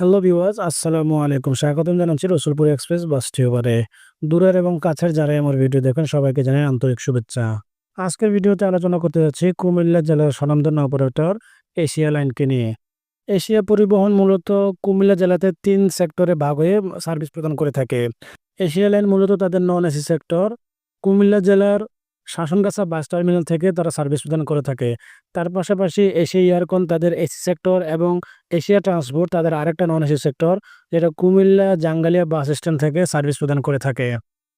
Hello viewers আসসালামু আলাইকুম স্বাগতম জানাচ্ছি রসুলপুর এক্সপ্রেস বাস টিউবারে। দূরের এবং কাছের যারাই আমার ভিডিও দেখেন, সবাইকে জানাই আন্তরিক শুভেচ্ছা। আজকের ভিডিওতে আলোচনা করতে যাচ্ছি কুমিল্লা জেলার স্বনামধন্য অপারেটর এশিয়া লাইনকে নিয়ে। এশিয়া পরিবহন মূলত কুমিল্লা জেলাতে তিন সেক্টরে ভাগ হয়ে সার্ভিস প্রদান করে থাকে। এশিয়া লাইন মূলত তাদের নন এসি সেক্টর কুমিল্লা জেলার শাসনগাছা বাস টার্মিনাল থেকে তারা সার্ভিস প্রদান করে থাকে। তার পাশাপাশি এশিয়া এয়ারকন তাদের এসি সেক্টর এবং এশিয়া ট্রান্সপোর্ট তাদের আরেকটা নন এসি সেক্টর, যেটা কুমিল্লা জাঙ্গালিয়া বাস স্ট্যান্ড থেকে সার্ভিস প্রদান করে থাকে।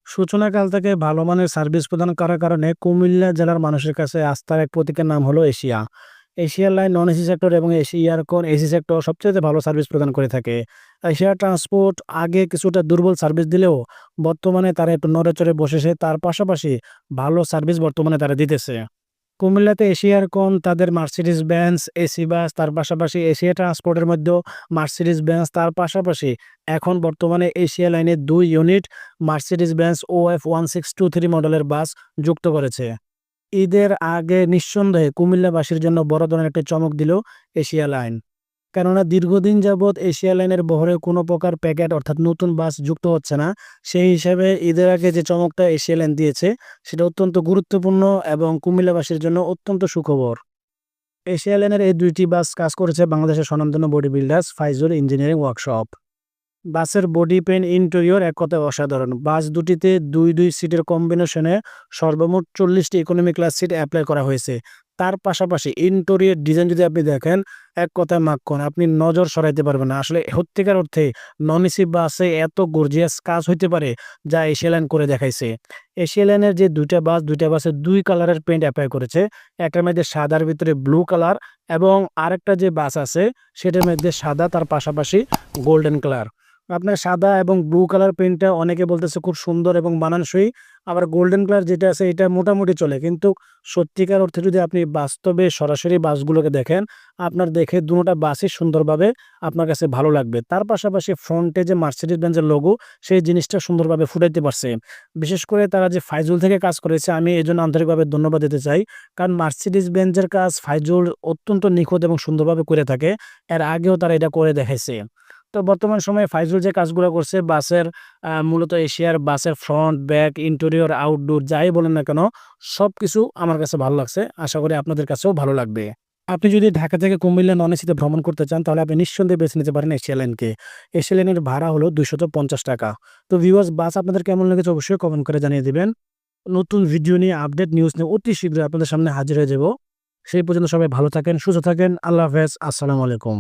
সূচনাকাল থেকে ভালো মানের সার্ভিস প্রদান করার কারণে কুমিল্লা জেলার মানুষের কাছে আস্থার এক প্রতীকের নাম হলো Asia. Asia line non AC sector এবং এশিয়া এয়ারকন এসি সেক্টর সবচেয়ে ভালো সার্ভিস প্রদান করে থাকে। এশিয়া ট্রান্সপোর্ট আগে কিছুটা দুর্বল সার্ভিস দিলেও বর্তমানে তারা একটু নড়ে চড়ে বসেছে তার পাশাপাশি ভালো সার্ভিস বর্তমানে তারা দিতেছে। কুমিল্লাতে এশিয়ার কোন তাদের মার্সিডিস ব্যান্স এসি বাস তার পাশাপাশি এশিয়া ট্রান্সপোর্টের মধ্যেও মার্সিডিস ব্যান্স তার পাশাপাশি এখন বর্তমানে এশিয়া লাইনে দুই ইউনিট মার্সিডিস ব্যান্স ও F one six two three মডেলের বাস যুক্ত করেছে। ঈদের আগে নিঃসন্দেহে কুমিল্লাবাসীর জন্য বড় ধরনের একটা চমক দিল এশিয়া লাইন। কেননা দীর্ঘদিন যাবৎ এশিয়া লাইনের বহরে কোনো প্রকার প্যাকেট অর্থাৎ নতুন বাস যুক্ত হচ্ছে না, সেই হিসাবে ঈদের আগে যে চমকটা এশিয়া লাইন দিয়েছে, সেটা অত্যন্ত গুরুত্বপূর্ণ এবং কুমিল্লাবাসীর জন্য অত্যন্ত সুখবর। এশিয়া লাইনের এই দুইটি বাস কাজ করেছে বাংলাদেশের স্বনামধন্য body builders Faizul engineering workshop. বাসের বডি পেন ইন্টেরিয়র এক কথায় অসাধারণ। বাস দুটিতে দুই দুই সিটের কম্বিনেশনে সর্বমোট চল্লিশটি ইকোনমি ক্লাস সিট অ্যাপ্লাই করা হয়েছে। তার পাশাপাশি ইন্টেরিয়র ডিজাইন যদি আপনি দেখেন, এক কথায় মাক্ষণ আপনি নজর সরাইতে পারবেন না। আসলে সত্যিকার অর্থে নন এসি বাসে এত গর্জিয়াস কাজ হইতে পারে যা এশিয়া লাইন করে দেখাইছে। এশিয়া লাইনের যে দুইটা বাস, দুইটা বাসে দুই কালারের পেন্ট অ্যাপ্লাই করেছে। একটার মধ্যে সাদার ভিতরে ব্লু কালার এবং আরেকটা যে বাস আছে, সেটার মধ্যে সাদা, তার পাশাপাশি গোল্ডেন কালার আপনার সাদা এবং ব্লু কালার পেন্টটা অনেকে বলতেছে খুব সুন্দর এবং মানানসই। আবার গোল্ডেন কালার যেটা আছে, এটা মোটামুটি চলে। কিন্তু সত্যিকার অর্থে যদি আপনি বাস্তবে সরাসরি বাসগুলোকে দেখেন, আপনার দেখে দুটা বাসই সুন্দরভাবে আপনার কাছে ভালো লাগবে। তার পাশাপাশি ফ্রন্টে যে মার্সিডিস বেঞ্চের লোগো সেই জিনিসটা সুন্দরভাবে ফুটাইতে পারছে। বিশেষ করে তারা যে ফাইজুল থেকে কাজ করেছে, আমি এই জন্য আন্তরিকভাবে ধন্যবাদ দিতে চাই। কারণ মার্সিডিস বেঞ্চের কাজ ফাইজুল অত্যন্ত নিখুঁত এবং সুন্দরভাবে করে থাকে। এর আগেও তারা এটা করে দেখাইছে। তো বর্তমান সময়ে ফাইজুল যে কাজগুলো করছে, বাসের মূলত এশিয়ার বাসের ফ্রন্ট ব্যাক ইন্টেরিয়র আউটডোর যাই বলেন না কেন সব কিছু আমার কাছে ভালো লাগছে। আশা করি আপনাদের কাছেও ভালো লাগবে। আপনি যদি ঢাকা থেকে কুমিল্লা নন এসিতে ভ্রমণ করতে চান, তাহলে আপনি নিঃসন্দেহে বেছে নিতে পারেন এশিয়া লাইনকে এশিয়া লাইনের ভাড়া হলো দুইশত পঞ্চাশ টাকা। তো ভিউয়ার্স বাস আপনাদের কেমন লেগেছে অবশ্যই কমেন্ট করে জানিয়ে দেবেন। নতুন ভিডিও নিয়ে আপডেট নিউজ নিয়ে অতি শীঘ্রই আপনাদের সামনে হাজির হয়ে যাব। সেই পর্যন্ত সবাই ভালো থাকেন, সুস্থ থাকেন, আল্লাহ হাফেজ, আসসালামু আলাইকুম।